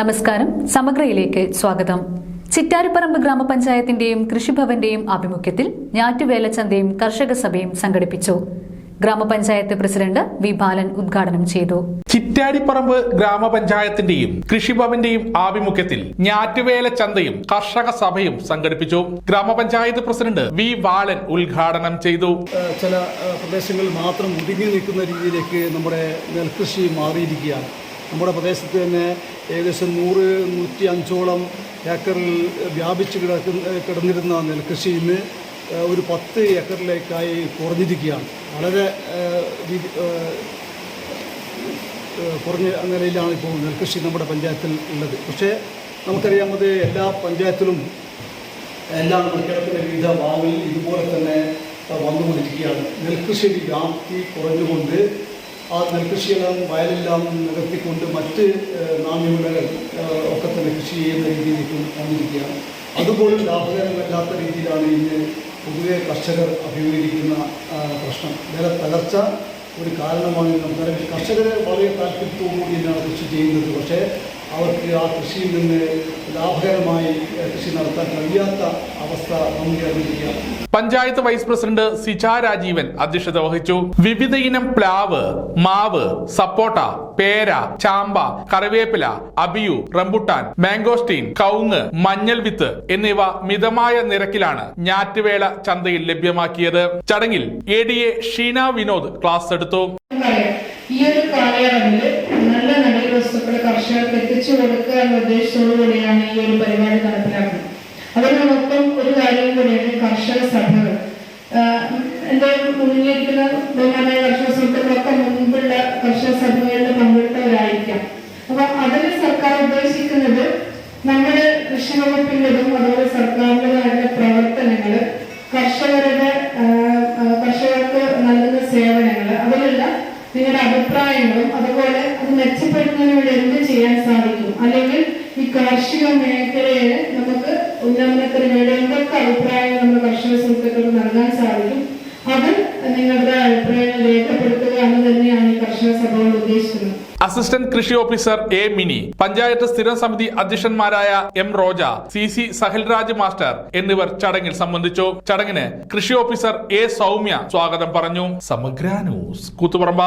നമസ്കാരം. സമഗ്രയിലേക്ക് സ്വാഗതം. ചിറ്റാരിപ്പറമ്പ് ഗ്രാമപഞ്ചായത്തിന്റെയും കൃഷിഭവന്റെയും ആഭിമുഖ്യത്തിൽ ഞാറ്റുവേലച്ചന്തയും കർഷക സഭയും സംഘടിപ്പിച്ചു. ഗ്രാമപഞ്ചായത്ത് പ്രസിഡന്റ് വി ബാലൻ ഉദ്ഘാടനം ചെയ്തു. ചിറ്റാടിപ്പറമ്പ് ഗ്രാമപഞ്ചായത്തിന്റെയും കൃഷിഭവന്റെയും ആഭിമുഖ്യത്തിൽ ഞാറ്റുവേല ചന്തയും കർഷക സഭയും സംഘടിപ്പിച്ചു. ഗ്രാമപഞ്ചായത്ത് പ്രസിഡന്റ് വി ബാലൻ ഉദ്ഘാടനം ചെയ്തു. ചില പ്രദേശങ്ങളിൽ മാത്രം ഒതുങ്ങി നിൽക്കുന്ന രീതിയിലേക്ക് നമ്മുടെ നെൽകൃഷി മാറിയിരിക്കുകയാണ്. നമ്മുടെ പ്രദേശത്ത് തന്നെ ഏകദേശം നൂറ് നൂറ്റി അഞ്ചോളം ഏക്കറിൽ വ്യാപിച്ച് കിടക്കുന്ന കിടന്നിരുന്ന നെൽകൃഷി ഇന്ന് ഒരു പത്ത് ഏക്കറിലേക്കായി കുറഞ്ഞിരിക്കുകയാണ്. വളരെ കുറഞ്ഞ നിലയിലാണ് ഇപ്പോൾ നെൽകൃഷി നമ്മുടെ പഞ്ചായത്തിൽ ഉള്ളത്. പക്ഷേ നമുക്കറിയാമത് എല്ലാ പഞ്ചായത്തിലും എല്ലാം കേരളത്തിലെ വിവിധ ഭാഗങ്ങളിൽ ഇതുപോലെ തന്നെ വന്നുകൊണ്ടിരിക്കുകയാണ്. നെൽകൃഷിയുടെ വ്യാപ്തി കുറഞ്ഞുകൊണ്ട് ആ നെൽകൃഷിയെല്ലാം വയലെല്ലാം നികത്തിക്കൊണ്ട് മറ്റ് നാണ്യവിളകൾ ഒക്കെ തന്നെ കൃഷി ചെയ്യുന്ന രീതിയിലേക്ക് വന്നിരിക്കുകയാണ്. അതുപോലും ലാഭകരമല്ലാത്ത രീതിയിലാണ് ഇന്ന് പൊതുവെ കർഷകർ അഭിമുഖീകരിക്കുന്ന പ്രശ്നം. വില തകർച്ച ഒരു കാരണമാണ് നമുക്കറിയാം കർഷകർ വളരെ താല്പര്യത്തോടുകൂടി തന്നെയാണ് കൃഷി ചെയ്യുന്നത്. പക്ഷേ അവർക്ക് ആ കൃഷിയിൽ നിന്ന് ലാഭകരമായി കൃഷി നടത്താൻ കഴിയാത്ത അവസ്ഥ നമുക്ക് പഞ്ചായത്ത് വൈസ് പ്രസിഡന്റ് സിജ രാജീവൻ അധ്യക്ഷത വഹിച്ചു. വിവിധ ഇനം പ്ലാവ് മാവ് സപ്പോട്ട പേര ചാമ്പ കറിവേപ്പില അബിയു റംബുട്ടാൻ മാംഗോസ്റ്റീൻ കൗങ്ങ് മഞ്ഞൾ വിത്ത് എന്നിവ മിതമായ നിരക്കിലാണ് ഞാറ്റുവേള ചന്തയിൽ ലഭ്യമാക്കിയത്. ചടങ്ങിൽ A D A Sheena Vinod class എടുത്തു. ഈ ഒരു കാലയളവിൽ നല്ല നല്ല വസ്തുക്കൾ കർഷകർക്ക് എത്തിച്ചു കൊടുക്കുക എന്ന ഉദ്ദേശത്തോടു കൂടിയാണ് ഈ ഒരു പരിപാടി നടപ്പിലാക്കുന്നത്. അതിനോടൊപ്പം ഒരു കാര്യം കൂടിയാണ് കർഷക സഭകൾ. എന്റെ മുന്നിലിരിക്കുന്ന ബഹുമാനായ കർഷക സുഹൃത്തുക്കളൊക്കെ മുൻപുള്ള കർഷക സഭകളിൽ പങ്കെടുത്തവരായിരിക്കാം അപ്പൊ അതിൽ സർക്കാർ ഉദ്ദേശിക്കുന്നത് നമ്മുടെ കൃഷി വകുപ്പിന്റെതും അതുപോലെ സർക്കാരിന്റെതായിട്ടുള്ള പ്രവർത്തനങ്ങൾ കർഷകരുടെ നിങ്ങളുടെ അഭിപ്രായങ്ങളും അതുപോലെ അത് മെച്ചപ്പെടുത്തുന്നതിനോട് എന്ത് ചെയ്യാൻ സാധിക്കും? അല്ലെങ്കിൽ ഈ കാർഷിക മേഖലയെ നമുക്ക് ഉന്നമനത്തിന് വേണ്ടി എന്തൊക്കെ അഭിപ്രായങ്ങൾ നമ്മുടെ കർഷക സുഹൃത്തുക്കൾക്ക് നൽകാൻ സാധിക്കും അത് നിങ്ങളുടെ അഭിപ്രായങ്ങൾ രേഖപ്പെടുത്തുക എന്ന് തന്നെയാണ് ഈ കർഷക സഭകൾ ഉദ്ദേശിക്കുന്നത് അസിസ്റ്റന്റ് കൃഷി ഓഫീസർ എ മിനി പഞ്ചായത്ത് സ്ഥിരം സമിതി അധ്യക്ഷന്മാരായ M Roja C C Sahalraj master എന്നിവർ ചടങ്ങിൽ സംബന്ധിച്ചു. ചടങ്ങിന് കൃഷി ഓഫീസർ എ സൗമ്യ സ്വാഗതം പറഞ്ഞു. സമഗ്ര ന്യൂസ് കൂത്തുപറമ്പ.